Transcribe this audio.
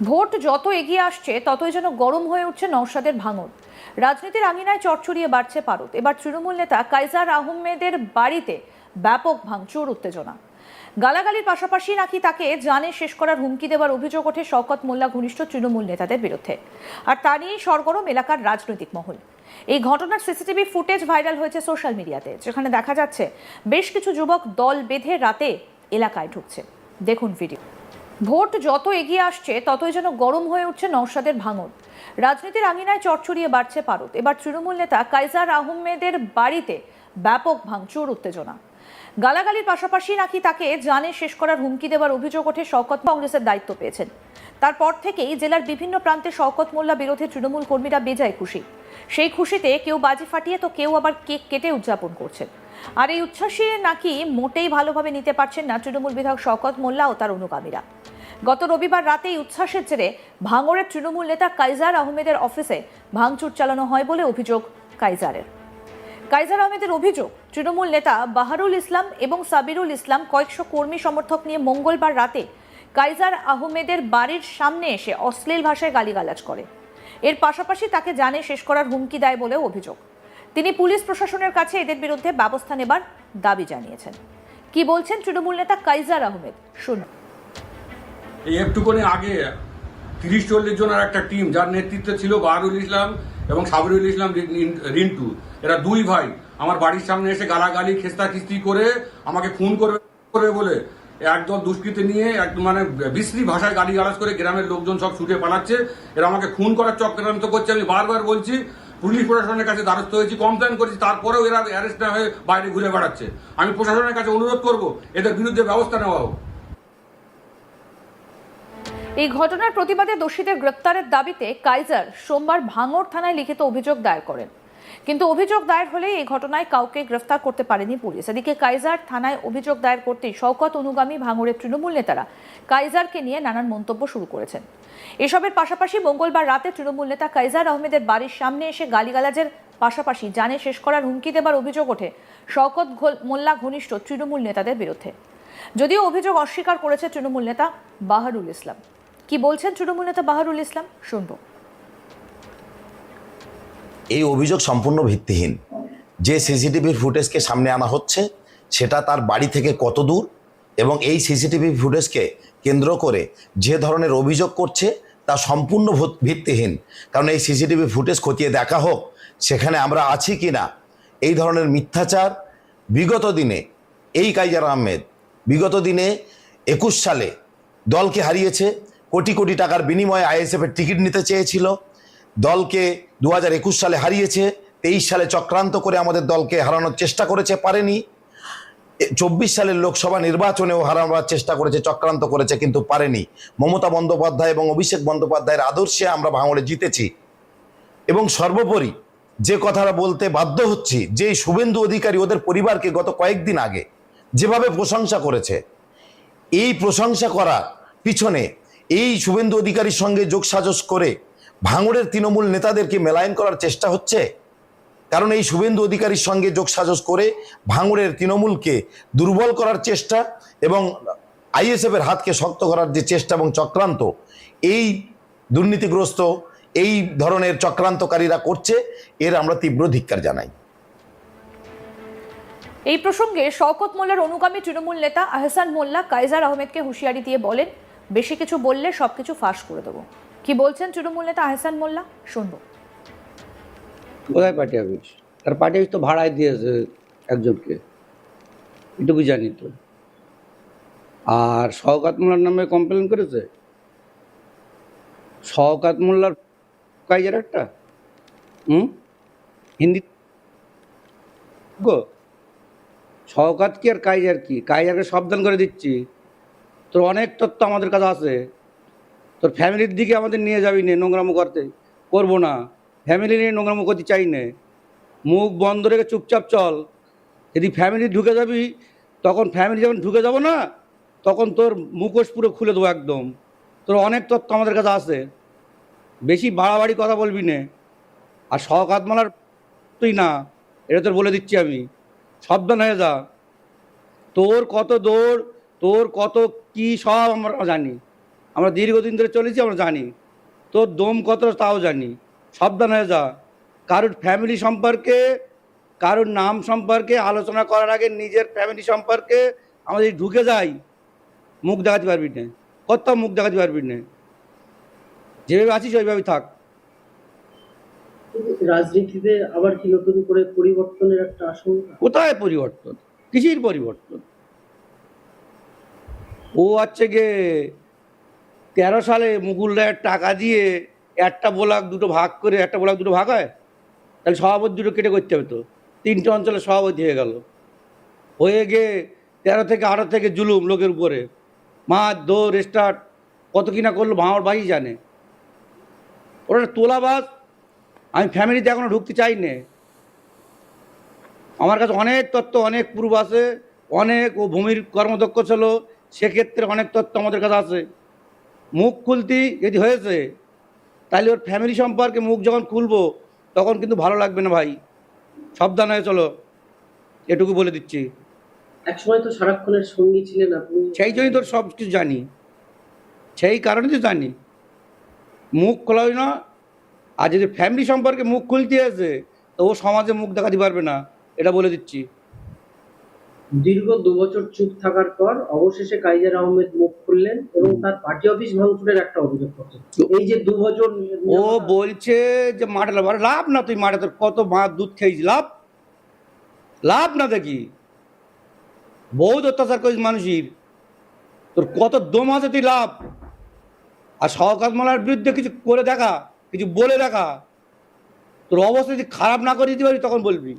Vote যত এগিয়ে আসছে, ততই যেন গরম হয়ে উঠছে নওশাদের ভাঙন। রাজনীতির আঙিনায় চটচড়িয়ে বাড়ছে পারত এবার তৃণমূল নেতা কাইজার আহমেদের বাড়িতে ব্যাপক ভাঙচুর, উত্তেজনা। গালাগালির পাশাপাশি নাকি তাকে জানে শেষ করার হুমকি দেওয়ার অভিযোগ ওঠে শওকত মোল্লা ঘনিষ্ঠ তৃণমূল নেতাদের বিরুদ্ধে। আর তা নিয়েই সরগরম এলাকার রাজনৈতিক মহল। এই ঘটনার সিসিটিভি ফুটেজ ভাইরাল হয়েছে সোশ্যাল মিডিয়াতে, যেখানে দেখা যাচ্ছে বেশ কিছু যুবক দল বেঁধে রাতে এলাকায় ঢুকছে। দেখুন ভিডিও। ভোট যত এগিয়ে আসছে, ততই যেন গরম হয়ে উঠছে নওশাদের ভাঙন। রাজনীতির আঙিনায় চটচড়িয়ে বাড়ছে পারদ। এবার তৃণমূল নেতা কাইজার আহমেদের বাড়িতে ব্যাপক ভাঙচুর, উত্তেজনা। গালাগালির পাশাপাশি নাকি তাকে জানে শেষ করার হুমকি দেওয়ার অভিযোগ ওঠে শওকত কংগ্রেসের দায়িত্ব পেয়েছেন। তারপর থেকেই জেলার বিভিন্ন প্রান্তে শওকত মোল্লা বিরোধী তৃণমূল কর্মীরা বেজায় খুশি। সেই খুশিতে কেউ বাজি ফাটিয়ে, তো কেউ আবার কেক কেটে উদযাপন করছেন। আর এই উচ্ছ্বাসে নাকি মোটেই ভালোভাবে নিতে পারছেন না তৃণমূল বিধায়ক শওকত মোল্লা ও তার অনুগামীরা। গত রবিবার রাতে এই উচ্ছ্বাসের জেরে ভাঙড়ের তৃণমূল নেতা কাইজার আহমেদের অফিসে ভাঙচুর চালানো হয় বলে অভিযোগ কাইজারের। কাইজার আহমেদের অভিযোগ, তৃণমূল নেতা বাহারুল ইসলাম এবং সাবিরুল ইসলাম কয়েকশো কর্মী সমর্থক নিয়ে মঙ্গলবার রাতে কাইজার আহমেদের বাড়ির সামনে এসে অশ্লীল ভাষায় গালিগালাজ করে। এর পাশাপাশি তাকে জানে শেষ করার হুমকি দেয় বলেও অভিযোগ। তিনি পুলিশ প্রশাসনের কাছে এদের বিরুদ্ধে ব্যবস্থা নেবার দাবি জানিয়েছেন। কি বলছেন তৃণমূল নেতা কাইজার আহমেদ? শুনুন। এই একটুখানি আগে তিরিশ চল্লিশ জনের একটা টিম যার নেতৃত্বে ছিল বাহারুল ইসলাম এবং সাবরুল ইসলাম রিন- রিন্টু। এরা দুই ভাই। আমার বাড়ির সামনে এসে গালাগালি খেস্তা খিস্তি করে আমাকে খুন করবে বলে একদল দুষ্কৃতি নিয়ে এক মানে বিশ্রী ভাষায় গালি গালাজ করে গ্রামের লোকজন সব ছুটে পালাচ্ছে। এরা আমাকে খুন করার চক্রান্ত করছে। আমি বারবার বলছি, পুলিশ প্রশাসনের কাছে দ্বারস্থ হয়েছি, কমপ্লেন করেছি, তারপরেও এরা অ্যারেস্ট না হয়ে বাইরে ঘুরে বেড়াচ্ছে। আমি প্রশাসনের কাছে অনুরোধ করব, এদের বিরুদ্ধে ব্যবস্থা নেওয়া হোক। এই ঘটনার প্রতিবাদে দোষীদের গ্রেপ্তারের দাবিতে কাইজার সোমবার ভাঙড় থানায় লিখিত অভিযোগ দায়ের করেন। কিন্তু অভিযোগ দায়ের হলে এই ঘটনায় কাউকে গ্রেফতার করতে পারেনি পুলিশ। এদিকে কাইজার থানায় অভিযোগ দায়ের করতেই শওকত অনুগামী ভাঙড়ের তৃণমূল নেতারা কাইজারকে নিয়ে নানান মন্তব্য শুরু করেছেন। এসবের পাশাপাশি মঙ্গলবার রাতে তৃণমূল নেতা কাইজার আহমেদের বাড়ির সামনে এসে গালিগালাজের পাশাপাশি জানে শেষ করার হুমকি দেবার অভিযোগ ওঠে শওকত মোল্লা ঘনিষ্ঠ তৃণমূল নেতাদের বিরুদ্ধে। যদিও অভিযোগ অস্বীকার করেছে তৃণমূল নেতা বাহারুল ইসলাম। কি বলছেন তৃণমূল নেতা বাহারুল ইসলাম? শুনব। এই অভিযোগ সম্পূর্ণ ভিত্তিহীন। যে সিসিটিভির ফুটেজকে সামনে আনা হচ্ছে, সেটা তার বাড়ি থেকে কত দূর এবং এই সিসিটিভি ফুটেজকে কেন্দ্র করে যে ধরনের অভিযোগ করছে, তা সম্পূর্ণ ভূত- ভিত্তিহীন। কারণ এই সিসিটিভি ফুটেজ খতিয়ে দেখা হোক, সেখানে আমরা আছি কি না, এই ধরনের মিথ্যাচার বিগত দিনে এই কাইজার আহমেদ, বিগত দিনে একুশ সালে দলকে হারিয়েছে কোটি কোটি টাকার বিনিময়ে আইএসএফের টিকিট নিতে চেয়েছিল। দলকে দু হাজার একুশ সালে হারিয়েছে, তেইশ সালে চক্রান্ত করে আমাদের দলকে হারানোর চেষ্টা করেছে, পারেনি। চব্বিশ সালের লোকসভা নির্বাচনেও হারানোর চেষ্টা করেছে, চক্রান্ত করেছে, কিন্তু পারেনি। মমতা বন্দ্যোপাধ্যায় এবং অভিষেক বন্দ্যোপাধ্যায়ের আদর্শে আমরা ভাঙড়ে জিতেছি। এবং সর্বোপরি যে কথাটা বলতে বাধ্য হচ্ছি যে শুভেন্দু অধিকারী ওদের পরিবারকে গত কয়েকদিন আগে যেভাবে প্রশংসা করেছে, এই প্রশংসা করার পিছনে এই শুভেন্দু অধিকারীর সঙ্গে যোগসাজস করে ভাঙড়ের তৃণমূল নেতাদেরকে মেলায়ন করার চেষ্টা হচ্ছে? কারণ এই শুভেন্দু অধিকারীর সঙ্গে যোগসাজস করে ভাঙড়ের তৃণমূলকে দুর্বল করার চেষ্টা এবং আইএসএফের হাতকে শক্ত করার যে চেষ্টা এবং চক্রান্ত, এই দুর্নীতিগ্রস্ত, এই ধরনের চক্রান্তকারীরা করছে, এর আমরা তীব্র ধিক্কার জানাই। এই প্রসঙ্গে শওকত মোল্লার অনুগামী তৃণমূল নেতা আহসান মোল্লা কাইজার আহমেদকে হুঁশিয়ারি দিয়ে বলেন বেশি কিছু বললে সব কিছু ফাঁস করে দেবো। কি বলছেন তৃণমূল নেতা আহসান মোল্লা? শুনব। কোথায় পার্টি অফিস? তার পার্টি তো ভাড়ায় দিয়েছে একজনকে। এটুকু জানি তো। আর শওকাত মোল্লার নামে কমপ্লেন করেছে? শওকাত মোল্লার কাইজার একটা হুম? হিন্দি গো, শওকাত কি আর কাইজার কি? কাইজারকে সাবধান করে দিচ্ছি। তোর অনেক তথ্য আমাদের কাছে আছে। তোর ফ্যামিলির দিকে আমাদের নিয়ে যাবি নে নোংরামো করতে। করব না। ফ্যামিলি নিয়ে নোংরামো করতে চাই নে। মুখ বন্ধ রেখে চুপচাপ চল। যদি ফ্যামিলি ঢুকে যাবি, তখন ফ্যামিলি যখন ঢুকে যাব না, তখন তোর মুখোশ পুরো খুলে দেবো একদম। তোর অনেক তথ্য আমাদের কাছে আছে। বেশি বাড়াবাড়ি কথা বলবি নে। আর শখ আত্মালার তুই না, এটা তোর বলে দিচ্ছি আমি। সাবধান হয়ে যা। তোর কত দৌড় তোর কত কি সব আমরা জানি। আমরা দীর্ঘদিন ধরে চলেছি আমরা জানি। তোর দম কত তাও জানি। সাবধান হয়ে যা। কারোর ফ্যামিলি সম্পর্কে কারোর নাম সম্পর্কে আলোচনা করার আগে নিজের ফ্যামিলি সম্পর্কে আমাদের ঢুকে যাই মুখ দেখাতে পারবি না। কত মুখ দেখাতে পারবি না। যেভাবে আছিস ওইভাবেই থাক। রাজনীতিতে আবার কি নতুন করে পরিবর্তনের একটা আশঙ্কা? কোথায় পরিবর্তন? কিসির পরিবর্তন? ও হচ্ছে গিয়ে তেরো সালে মুকুল রায়ের টাকা দিয়ে একটা ব্লক দুটো ভাগ করে, একটা ব্লক দুটো ভাগ হয়, তাহলে সভাপতি দুটো কেটে করতে হবে তো। তিনটে অঞ্চলে সভাপতি হয়ে গেল। হয়ে গিয়ে তেরো থেকে আঠারো থেকে জুলুম লোকের উপরে। মাছ, দৌড়, স্টার্ট, কত কিনা করল ভাঙর ভাই জানে। ওটা তোলাবাস আমি ফ্যামিলিতে এখনও ঢুকতে চাই না আমার কাছে অনেক তত্ত্ব, অনেক পূর্ব আছে, অনেক ও ভূমির কর্মদক্ষ ছিল সেক্ষেত্রে অনেক তথ্য আমাদের কাছে আছে। মুখ খুলতি যদি হয়েছে তাহলে ওর ফ্যামিলি সম্পর্কে মুখ যখন খুলবো তখন কিন্তু ভালো লাগবে না ভাই। সাবধান হয়ে চলো। এটুকু বলে দিচ্ছি। একসময় তো সারাক্ষণের সঙ্গী ছিলেন আপনি। সেই জন্যই তোর সব কিছু জানি। সেই কারণে তো জানি। মুখ খোলাই না। আর যদি ফ্যামিলি সম্পর্কে মুখ খুলতে আছে তো ও সমাজে মুখ দেখাতে পারবে না। এটা বলে দিচ্ছি। দীর্ঘ দু বছর চুপ থাকার পর অবশেষে কাইজার আহমেদ মুখ খুললেন এবং তার পার্টি অফিস ভাঙচুরের একটা অভিযোগ করছেন। এই যে দু বছর ও বলছে যে মাঠে লাভ লাভ না তুই মাঠে তোর কত মা দুধ খেয়েছি লাভ? লাভ না দেখি। বহুত অত্যাচার করিস মানুষের। তোর কত দম আছে তুই লাভ। আর সহকাত মালার বিরুদ্ধে কিছু করে দেখা কিছু বলে দেখা। তোর অবস্থা যদি খারাপ না করে দিতে পারি তখন বলবি।